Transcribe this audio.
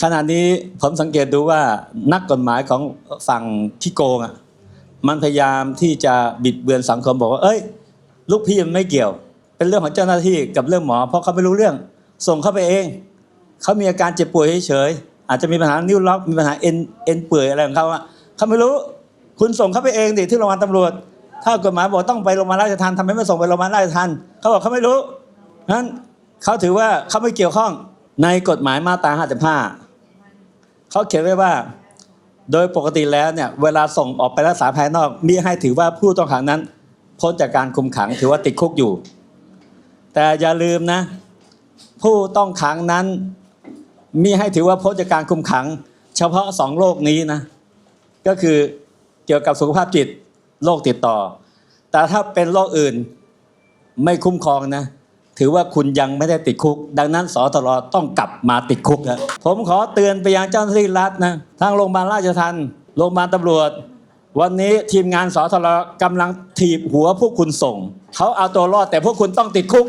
ขณะนี้ผมสังเกตดูว่านักกฎหมายของฝั่งที่โกงอะมันพยายามที่จะบิดเบือนสังคมบอกว่า เอ้ย ลูกพี่มันไม่เกี่ยว เป็นเรื่องของเจ้าหน้าที่กับเรื่องหมอ เพราะเขาไม่รู้เรื่อง ส่งเข้าไปเอง เขามีอาการเจ็บป่วยเฉยๆอาจจะมีปัญหานิ้วล็อกมีปัญหาเอ็นเอ็นเปื่อยอะไรของเขาอะเขาไม่รู้ คุณส่งเขาไปเองดิที่โรงพยาบาลตำรวจ ถ้ากฎหมายบอกต้องไปโรงพยาบาลราชทัณฑ์ทำไมไม่ส่งไปโรงพยาบาลราชทัณฑ์เขาบอกเขาไม่รู้นั้นเขาถือว่าเขาไม่เกี่ยวข้องในกฎหมายมาตรา 55 เขาเขียนไว้ว่า โดยปกติแล้วเนี่ยเวลาส่งออกไปรักษาภายนอกมีให้ถือว่าผู้ต้องขังนั้นพ้นจากการคุมขังถือว่าติดคุกอยู่ แต่อย่าลืมนะ ผู้ต้องขังนั้นมีให้ถือว่าพ้นจากการคุมขัง เฉพาะสองโรคนี้นะ ก็คือเกี่ยวกับสุขภาพจิตโรคติดต่อ แต่ถ้าเป็นโรคอื่นไม่คุ้มครองนะ ถือว่าคุณยังไม่ได้ติดคุก ดังนั้นสตรต้องกลับมาติดคุกนะผมขอเตือนไปยังเจ้าหน้าที่รัฐนะทางโรงพยาบาลราชทัณฑ์โรงพยาบาลตำรวจ วันนี้ทีมงานสตรกำลังถีบหัวพวกคุณส่งเขาเอาตัวรอดแต่พวกคุณต้องติดคุก